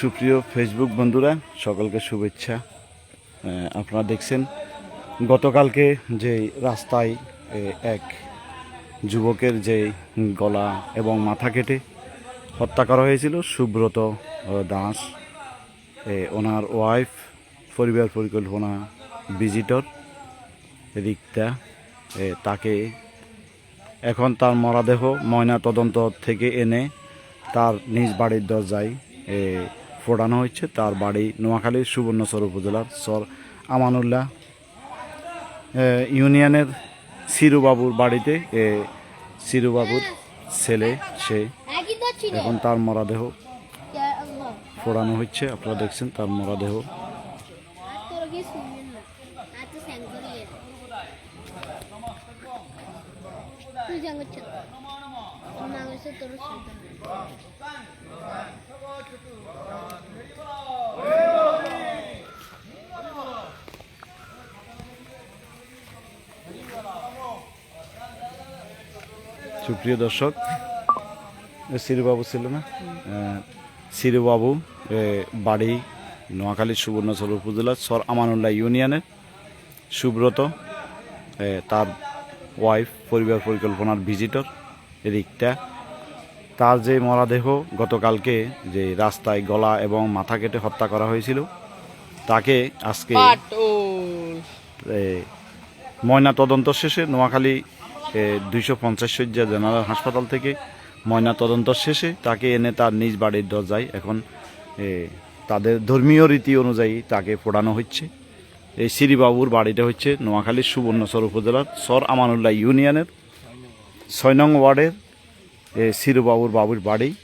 সুপ্রিয় ফেসবুক বন্ধুরা, সকলকে শুভেচ্ছা। আপনারা দেখছেন, গতকালকে যে রাস্তায় এক যুবকের যে গলা এবং মাথা কেটে হত্যা করা হয়েছিল, সুব্রত দাস ওনার ওয়াইফ পরিবার পরিকল্পনা ভিজিটর রিক্তা তাকে এখন তার মরাদেহ ময়না তদন্ত থেকে এনে তার নিজ বাড়ির দরজায় এ, ফোড়ানো হচ্ছে তার বাড়ি নোয়াখালীর সুবর্ণচর উপজেলার সর আমানুল্লাহ ইউনিয়নের সিরুবাবুর বাড়িতে। এ, সিরুবাবুর ছেলে সে এখন তার মরাদেহ ফোড়ানো হচ্ছে। আপনারা দেখছেন তার মরাদেহ। তোর সুপ্রিয় দর্শক সিরুবাবু ছিল না? সিরুবাবু বাড়ি নোয়াখালী সুবর্ণচর উপজেলার সর আমানুল্লাহ ইউনিয়নের। সুব্রত তার ওয়াইফ পরিবার পরিকল্পনার ভিজিটর রিক্তা। তার যে মরাদেহ গতকালকে যে রাস্তায় গলা এবং মাথা কেটে হত্যা করা হয়েছিল তাকে আজকে ময়না তদন্ত শেষে নোয়াখালী দুইশো পঞ্চাশ শয্যা জেনারেল হাসপাতাল থেকে ময়না তদন্ত শেষে তাকে এনে তার নিজ বাড়ির দরজায় এখন তাদের ধর্মীয় রীতি অনুযায়ী তাকে পোড়ানো হচ্ছে। এই শ্রীবাবুর বাড়িটা হচ্ছে নোয়াখালীর সুবর্ণচর উপজেলার সর আমানুল্লাহ ইউনিয়নের ছয় নং ওয়ার্ডের শ্রীবাবুর বাবুর বাড়ি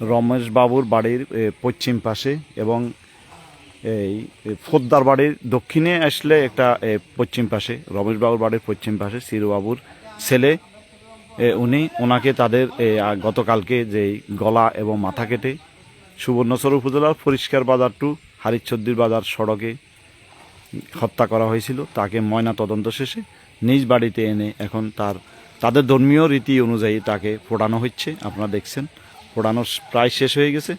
রমেশ বাবুর বাড়ির পশ্চিম পাশে এবং এই ফোদ্দার বাড়ির দক্ষিণে আসলে একটা পশ্চিম পাশে রমেশ বাবুর বাড়ির পশ্চিম পাশে শিরুবাবুর ছেলে উনি ওনাকে তাদের গতকালকে যে গলা এবং মাথা কেটে সুবর্ণচর উপজেলার পরিষ্কার বাজার টু হারিচ্ছদ্দির বাজার সড়কে হত্যা করা হয়েছিল। তাকে ময়না তদন্ত শেষে নিজ বাড়িতে এনে এখন তার তাদের ধর্মীয় রীতি অনুযায়ী তাকে ফোটানো হচ্ছে। আপনারা দেখছেন ফোটানো প্রায় শেষ হয়ে গেছে।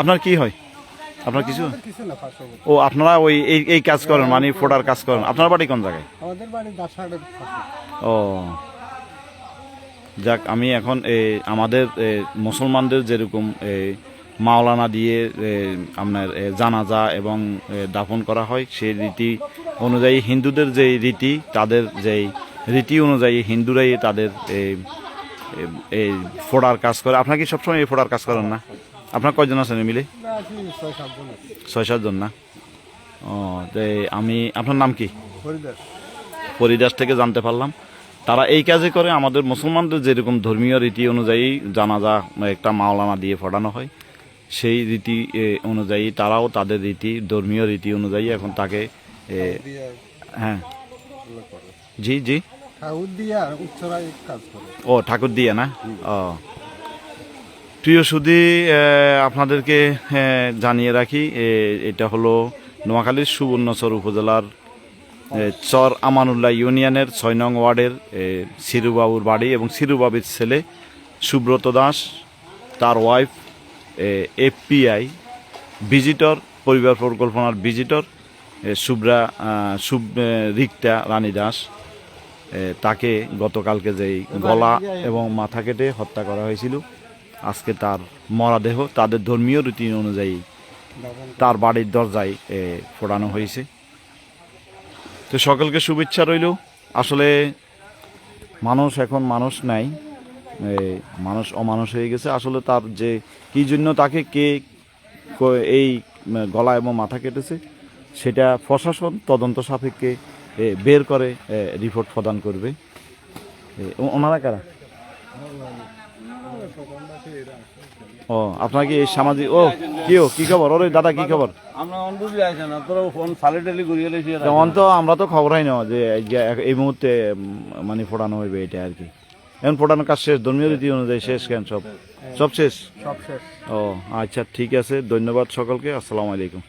আপনার কি হয়? আপনার কিছু? ও আপনারা ওই এই এই কাজ করেন মানে ফোটার কাজ করেন। আপনার বাড়ি কোন জায়গায়? আমাদের বাড়ি ও। যাক আমি এখন এই আমাদের মুসলমানদের যেরকম মাওলানা দিয়ে আপনার জানাজা এবং দাফন করা হয় সেই রীতি অনুযায়ী হিন্দুদের যে রীতি তাদের যেই রীতি অনুযায়ী হিন্দুরাই তাদের এই ফোড়ার কাজ করে। আপনার কি সবসময় এই ফোড়ার কাজ করেন না? আপনার কয়জন আছেন মিলে? ছয় সাতজন না? ও তো আমি আপনার নাম কি? পরিদাস থেকে জানতে পারলাম। তারা এই কাজে করে আমাদের মুসলমানদের যেরকম ধর্মীয় রীতি অনুযায়ী জানাজা একটা মাওলানা দিয়ে ফোটানো হয় সেই রীতি অনুযায়ী তারাও তাদের রীতি ধর্মীয় রীতি অনুযায়ী এখন তাকে হ্যাঁ। জি জি। ঠাকুর দিয়া উচ্চরায় কাজ করে। ও ঠাকুর দিয়ে না? ও। প্রিয় সুদী আপনাদেরকে জানিয়ে রাখি এটা হলো নোয়াখালীর সুবর্ণচর উপজেলার চর আমানুল্লাহ ইউনিয়নের ছয় নং ওয়ার্ডের সিরুবাবুর বাড়ি এবং সিরুবাবুর ছেলে সুব্রত দাস তার ওয়াইফ এফপিআই ভিজিটর পরিবার পরিকল্পনার ভিজিটর শুভ্রা আহ, রিক্তা রানী দাস। তাকে গতকালকে যেই গলা এবং মাথা কেটে হত্যা করা হয়েছিল, আজকে তার মরাদেহ তাদের ধর্মীয় রীতি অনুযায়ী তার বাড়ির দরজায় ফোড়ানো হয়েছে। তো সকলকে শুভেচ্ছা রইল। আসলে মানুষ এখন মানুষ নাই মানুষ অমানুষ হয়ে গেছে। আসলে তার যে, কি জন্য তাকে কে, এই গলা এবং মাথা কেটেছে, সেটা প্রশাসন তদন্ত সাপেক্ষে বের করে রিপোর্ট প্রদান করবে। ওনারা কারা? ও আপনার কি এই সামাজিক ও কি ও কি খবর? ওরে দাদা কি খবর? আমরা অনবুঝি আছি না তোরা ফোন সালে টেলি ঘুরিয়ে লেছি যেমন তো আমরা তো খবরই না যে এই মুহূর্তে মানে ফোটানো হইবে এটা আর কি। এখন ফোটানোর কাজ শেষ ধর্মীয় রীতি অনুযায়ী শেষ কেন সব? সব শেষ? সব শেষ। ও আচ্ছা ঠিক আছে ধন্যবাদ সকলকে আসসালামু আলাইকুম।